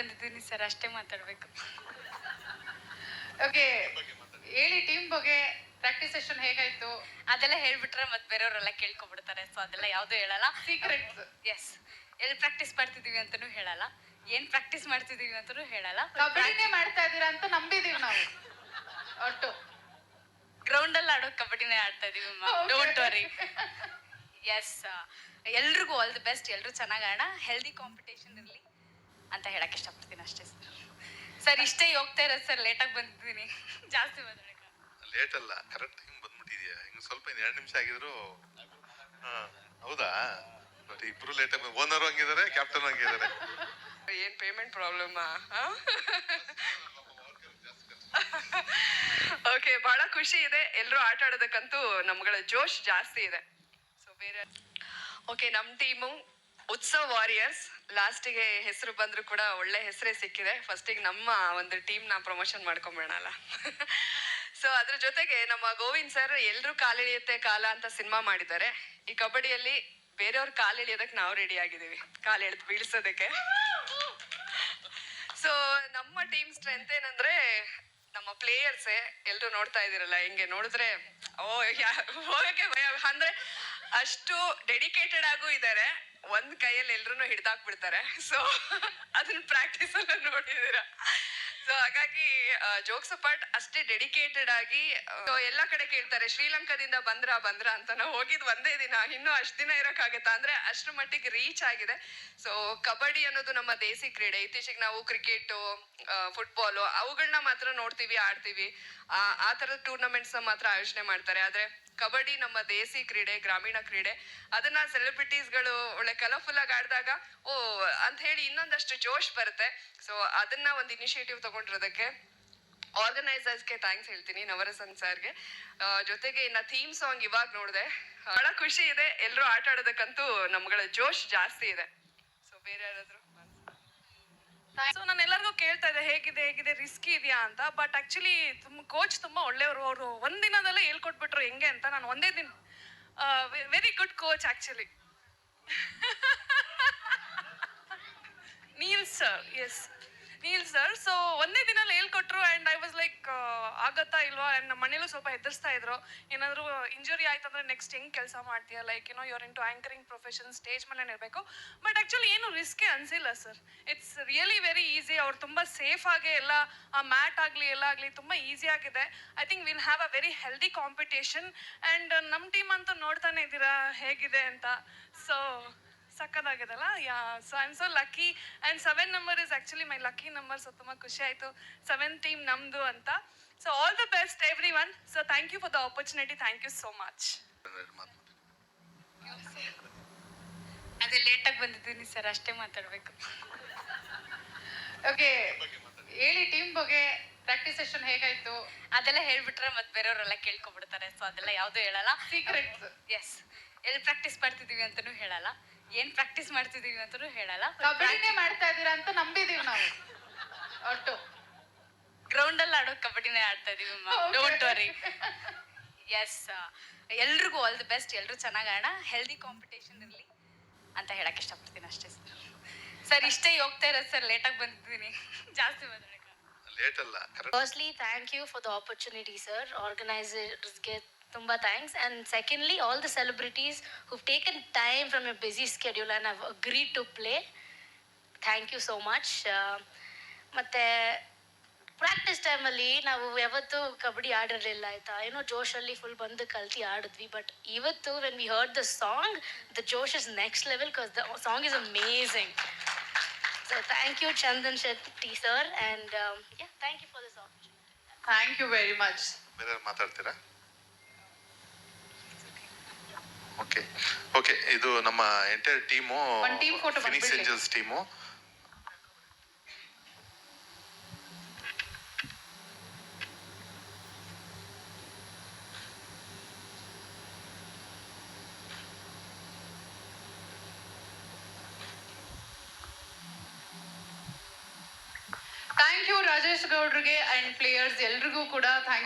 ಬಂದಿದ್ದೀನಿ ಸರ್ ಅಷ್ಟೇ ಮಾತಾಡ್ಬೇಕು. ಓಕೆ ಹೇಳಿ ಟೀಮ್ ಬಗ್ಗೆ ಪ್ರಾಕ್ಟೀಸ್ ಸೆಷನ್ ಹೇಗಾಯ್ತು? ಅದೆಲ್ಲ ಹೇಳ್ಬಿಟ್ರೆ ಮತ್ತೆ ಬೇರೆಯವರೆಲ್ಲ ಕೇಳ್ಕೊಬಿಡ್ತಾರೆ ಸೊ ಅದೆಲ್ಲ ಯಾವುದು ಹೇಳಲ್ಲ. ಸೀಕ್ರೆಟ್ ಎಸ್ ಎಲ್ಲಿ ಪ್ರಾಕ್ಟೀಸ್ ಮಾಡ್ತಿದೀವಿ ಅಂತಾನೂ ಹೇಳಲ್ಲ. ಏನ್ ಪ್ರಾಕ್ಟೀಸ್ ಮಾಡ್ತಿದೀವಿ ಅಂತಾನೂ ಹೇಳಲ್ಲ. ಕಬಡ್ಡಿನೇ ಮಾಡ್ತಾ ಇದ್ದೀರಾ ಅಂತ ನಂಬಿದೀವಿ ನಾವು. ಒಟ್ಟು. ಗ್ರೌಂಡ್ ಅಲ್ಲಿ ಆಡೋ ಕಬಡ್ಡಿನೇ ಆಡ್ತಾ ಇದೀವಿ. ಡೋಂಟ್ ವರಿ ಎಸ್ ಎಲ್ರಿಗೂ ಆಲ್ ದಿ ಬೆಸ್ಟ್ ಎಲ್ಲರೂ ಚೆನ್ನಾಗಿ ಆಡೋಣ. ಹೆಲ್ದಿ ಕಾಂಪಿಟೇಷನ್ ಇರಲಿ. ಅಂತ ಹೇಳಕ್ ಇಷ್ಟಪಡ್ತೀನಿ ಅಷ್ಟೇ ಸರ್. ಸರ್ ಇಷ್ಟೇ ಹೋಗ್ತಾ ಇರೋದು ಸರ್ ಲೇಟಾಗಿ ಬಂದಿದ್ದೀನಿ. ಜಾಸ್ತಿ ಮಾತಾಡಕ್ಕೆ. ಲೇಟ್ ಅಲ್ಲ ಕರೆಕ್ಟ್ ಟೈಮ್ ಬಂದ್ಬಿಟ್ಟಿದ್ಯಾ? ಹಿಂಗೆ ಸ್ವಲ್ಪ ಇನ್ನು ಎರಡು ನಿಮಿಷ ಆಗಿದ್ರು. ಹಾ ಹೌದಾ? ಬಟ್ ಇಬ್ರು ಲೇಟ್ ಆಗಿ ಓನರ್ ಹಂಗಿದ್ದಾರೆ ಕ್ಯಾಪ್ಟನ್ ಹಂಗಿದ್ದಾರೆ ಏನ್ ಪೇಮೆಂಟ್ ಪ್ರಾಬ್ಲಮ್ ಓಕೆ ಬಹಳ ಖುಷಿ ಇದೆ. ಎಲ್ಲರೂ ಆಟ ಆಡೋದಕ್ಕಂತೂ ನಮ್ಗಳ ಜೋಶ್ ಜಾಸ್ತಿ ಇದೆ. ಸೊ ಬೇರೆ ಓಕೆ ನಮ್ಮ ಟೀಮು ಉತ್ಸವ್ ವಾರಿಯರ್ಸ್. ಲಾಸ್ಟಿಗೆ ಹೆಸರು ಬಂದರೂ ಕೂಡ ಒಳ್ಳೆ ಹೆಸರೇ ಸಿಕ್ಕಿದೆ. ಫಸ್ಟಿಗೆ ನಮ್ಮ ಒಂದು ಟೀಮ್ನ ಪ್ರಮೋಷನ್ ಮಾಡ್ಕೊಂಬೇಡಲ್ಲ ಸೊ ಅದ್ರ ಜೊತೆಗೆ ನಮ್ಮ ಗೋವಿಂದ್ ಸರ್ ಎಲ್ಲರೂ ಕಾಲಿಳಿಯುತ್ತೆ ಕಾಲ ಅಂತ ಸಿನಿಮಾ ಮಾಡಿದ್ದಾರೆ. ಈ ಕಬಡ್ಡಿಯಲ್ಲಿ ಬೇರೆಯವ್ರ ಕಾಲಿಳಿಯೋದಕ್ಕೆ ನಾವು ರೆಡಿ ಆಗಿದ್ದೀವಿ. ಕಾಲು ಎಳೆದು ಬೀಳ್ಸೋದಕ್ಕೆ. ಸೊ ನಮ್ಮ ಟೀಮ್ ಸ್ಟ್ರೆಂತ್ ಏನಂದ್ರೆ ನಮ್ಮ ಪ್ಲೇಯರ್ಸೇ ಎಲ್ಲರೂ ನೋಡ್ತಾ ಇದ್ದೀರಲ್ಲ, ಹಿಂಗೆ ನೋಡಿದ್ರೆ, ಓ ಹೋಗಕ್ಕೆ ಭಯ. ಅಂದ್ರೆ ಅಷ್ಟು ಡೆಡಿಕೇಟೆಡ್ ಆಗೂ ಇದ್ದಾರೆ. ಒಂದ್ ಕೈಯಲ್ಲಿ ಎಲ್ರು ಹಿಡ್ದಾಕ್ಬಿಡ್ತಾರೆ. ಸೊ ಅದನ್ನ ಪ್ರಾಕ್ಟೀಸ್ ಎಲ್ಲ ನೋಡಿದೀರ. ಸೊ ಹಾಗಾಗಿ ಜೋಕ್ಸ್ ಅಪಾರ್ಟ್ ಅಷ್ಟೇ ಡೆಡಿಕೇಟೆಡ್ ಆಗಿ ಎಲ್ಲಾ ಕಡೆ ಕೇಳ್ತಾರೆ, ಶ್ರೀಲಂಕಾದಿಂದ ಬಂದ್ರ ಬಂದ್ರ? ಅಂತ. ನಾವು ಹೋಗಿದ್ ಒಂದೇ ದಿನ. ಇನ್ನೂ ಅಷ್ಟ್ ದಿನ ಇರೋಕ್ಕಾಗತ್ತಾ? ಅಂದ್ರೆ ಅಷ್ಟ್ರ ಮಟ್ಟಿಗೆ ರೀಚ್ ಆಗಿದೆ. ಸೊ ಕಬಡ್ಡಿ ಅನ್ನೋದು ನಮ್ಮ ದೇಸಿ ಕ್ರೀಡೆ. ಇತ್ತೀಚೆಗೆ ನಾವು ಕ್ರಿಕೆಟ್ ಫುಟ್ಬಾಲು ಅವುಗಳನ್ನ ಮಾತ್ರ ನೋಡ್ತೀವಿ, ಆಡ್ತೀವಿ. ಆ ತರದ ಟೂರ್ನಮೆಂಟ್ಸ್ ಮಾತ್ರ ಆಯೋಜನೆ ಮಾಡ್ತಾರೆ. ಆದ್ರೆ ಕಬಡ್ಡಿ ನಮ್ಮ ದೇಸಿ ಕ್ರೀಡೆ, ಗ್ರಾಮೀಣ ಕ್ರೀಡೆ, ಅದನ್ನ ಸೆಲೆಬ್ರಿಟೀಸ್ಗಳು ಒಳ್ಳೆ ಕಲರ್ಫುಲ್ ಆಗಿ ಆಡಿದಾಗ, ಓ, ಅಂತ ಹೇಳಿ ಇನ್ನೊಂದಷ್ಟು ಜೋಶ್ ಬರುತ್ತೆ. ಸೊ ಅದನ್ನ ಒಂದು ಇನಿಷಿಯೇಟಿವ್ ತಗೊಂಡಿರೋದಕ್ಕೆ ಆರ್ಗನೈಸರ್ಸ್ಗೆ ಥ್ಯಾಂಕ್ಸ್ ಹೇಳ್ತೀನಿ, ನವರಸನ್ ಸರ್ಗೆ. ಜೊತೆಗೆ ಇನ್ನ ಥೀಮ್ ಸಾಂಗ್ ಇವಾಗ ನೋಡಿದೆ. ಬಹಳ ಖುಷಿ ಇದೆ ಎಲ್ಲರೂ ಆಟ ಆಡೋದಕ್ಕಂತೂ ನಮ್ಗಳ ಜೋಶ್ ಜಾಸ್ತಿ ಇದೆ. ಸೊ ಬೇರೆ ಯಾರಾದರೂ? ಸೊ ನಾನು ಎಲ್ಲರಿಗೂ ಕೇಳ್ತಾ ಇದ್ದೆ ಹೇಗಿದೆ ಹೇಗಿದೆ ರಿಸ್ಕಿ ಇದೆಯಾ ಅಂತ. ಬಟ್ ಆಕ್ಚುಲಿ ತುಂಬ ಕೋಚ್ ತುಂಬಾ ಒಳ್ಳೆಯವರು. ಅವರು ಒಂದಿನದಲ್ಲೇ ಹೇಳ್ಕೊಟ್ಬಿಟ್ರು ಹೆಂಗೆ ಅಂತ. ನಾನು ಒಂದೇ ದಿನ very good coach actually Neil sir yes Neil sir so ಒಂದೇ ದಿನ ಹೇಳ್ಕೊಟ್ರು ಆ್ಯಂಡ್ ಐ ವಾಸ್ ಲೈಕ್ ಆಗತ್ತಾ ಇಲ್ವಾ? ಆ್ಯಂಡ್ ನಮ್ಮ ಮನೇಲೂ ಸ್ವಲ್ಪ ಹೆದರ್ಸ್ತಾ ಇದ್ರು. ಏನಾದರೂ ಇಂಜುರಿ ಆಯ್ತಂದ್ರೆ ನೆಕ್ಸ್ಟ್ ಹೆಂಗೆ ಕೆಲಸ ಮಾಡ್ತೀಯ? ಲೈಕ್ ಏನೋ your to anchoring profession stage ಮೇಲೆ ಇರಬೇಕು. ಬಟ್ ಆ್ಯಕ್ಚುಲಿ ಏನು ರಿಸ್ಕೇ ಅನಿಸಿಲ್ಲ sir it's really very easy ಅವ್ರು ತುಂಬ ಸೇಫ್ ಆಗಿ ಎಲ್ಲ, ಆ ಮ್ಯಾಟ್ ಆಗಲಿ, ಎಲ್ಲ ಆಗಲಿ ತುಂಬ ಈಸಿ ಆಗಿದೆ. I think will have a very healthy competition and ನಮ್ಮ ಟೀಮ್ ಅಂತೂ ನೋಡ್ತಾನೆ ಇದ್ದೀರಾ? ಹೇಗಿದೆ ಅಂತ. So ಸಕ್ಕದಾಗಿದೆಲ್ಲ yeah so I am so lucky and seven number is actually my lucky number so ತುಂಬ ಖುಷಿ ಆಯಿತು. ಸೆವೆನ್ ಟೀಮ್ ನಮ್ಮದು ಅಂತ. So all the best everyone so thank you for the opportunity thank you so much ಅದೇ ಲೇಟಾಗಿ ಬಂದಿದ್ದೀನಿ sir ಅಷ್ಟೇ ಮಾತಾಡಬೇಕು. ಓಕೆ ಹೇಳಿ ಟೀಮ್ ಬಗ್ಗೆ ಪ್ರಾಕ್ಟೀಸ್ ಸೆಷನ್ ಹೇಗಾಯ್ತು? ಅದೆಲ್ಲ ಹೇಳ್ಬಿಟ್ರೆ ಮತ್ತೆ ಬೇರೆಯವರೆಲ್ಲ ಕೇಳ್ಕೊಬಿಡ್ತಾರೆ ಸೊ ಅದೆಲ್ಲ ಯಾವುದು ಹೇಳಲ್ಲ. ಸೀಕ್ರೆಟ್ಸ್ ಎಸ್ ಎಲ್ಲಿ ಪ್ರಾಕ್ಟೀಸ್ ಮಾಡ್ತಿದೀವಿ ಅಂತಾನೂ ಹೇಳಲ್ಲ. ಏನ್ ಪ್ರಾಕ್ಟೀಸ್ ಮಾಡ್ತಿದೀವಿ ಅಂತಾನೂ ಹೇಳಲ್ಲ ಕಬಡ್ಡಿನೇ ಮಾಡ್ತಾ ಇದ್ದೀರಾ ಅಂತ ನಂಬಿದೀವಿ ನಾವು. ಒಟ್ಟು. ಗ್ರೌಂಡ್ ಅಲ್ಲಿ ಆಡೋ ಕಬಡ್ಡಿನೇ ಆಡ್ತಾ ಇದೀವಿ. ಡೋಂಟ್ ವರಿ ಎಸ್ ಎಲ್ರಿಗೂ ಆಲ್ ದಿ ಬೆಸ್ಟ್ ಎಲ್ಲರೂ ಚೆನ್ನಾಗಿ ಆಡೋಣ. ಹೆಲ್ದಿ ಕಾಂಪಿಟೇಷನ್ ಇರಲಿ ಅಂತ ಹೇಳಕ್ ಇಷ್ಟಪಡ್ತೀನಿ ಅಷ್ಟೇ ಸರ್ ಸರ್ ಇಷ್ಟೇ ಹೋಗ್ತಾ ಇರೋದು ಸರ್ ಲೇಟಾಗಿ ಬಂದಿದ್ದೀನಿ. ಜಾಸ್ತಿ ಬಂದ್ರೆ ಲೇಟ್ ಅಲ್ಲ firstly thank you for the opportunity sir sir. Organizers get tumba thanks. And secondly, all the celebrities who've taken time from your busy schedule and have agreed to play. Thank you so much. Uh, ಮತ್ತೆ practice ಟೈಮಲ್ಲಿ ನಾವು ಯಾವತ್ತೂ ಕಬಡ್ಡಿ ಆಡಿರಲಿಲ್ಲ ಆಯ್ತಾ ಏನೋ ಜೋಶಲ್ಲಿ full ಬಂದು ಕಲ್ತಿ ಆಡಿದ್ವಿ but ಇವತ್ತು when we heard the song the josh is next level because the song is amazing so thank you Chandan Shetty sir and yeah thank you for this opportunity thank you very much ಬೇರೆ ಮಾತಾಡ್ತೀರಾ okay okay ಇದು ನಮ್ಮ entire team ಒಂದ್ team photo Phoenix ಬಂದ್ಬಿಡ್ಲಿ. Angels team thank you Rajesh ಗೌಡ್ರಿಗೆ and players ಎಲ್ರಿಗೂ ಕೂಡ thank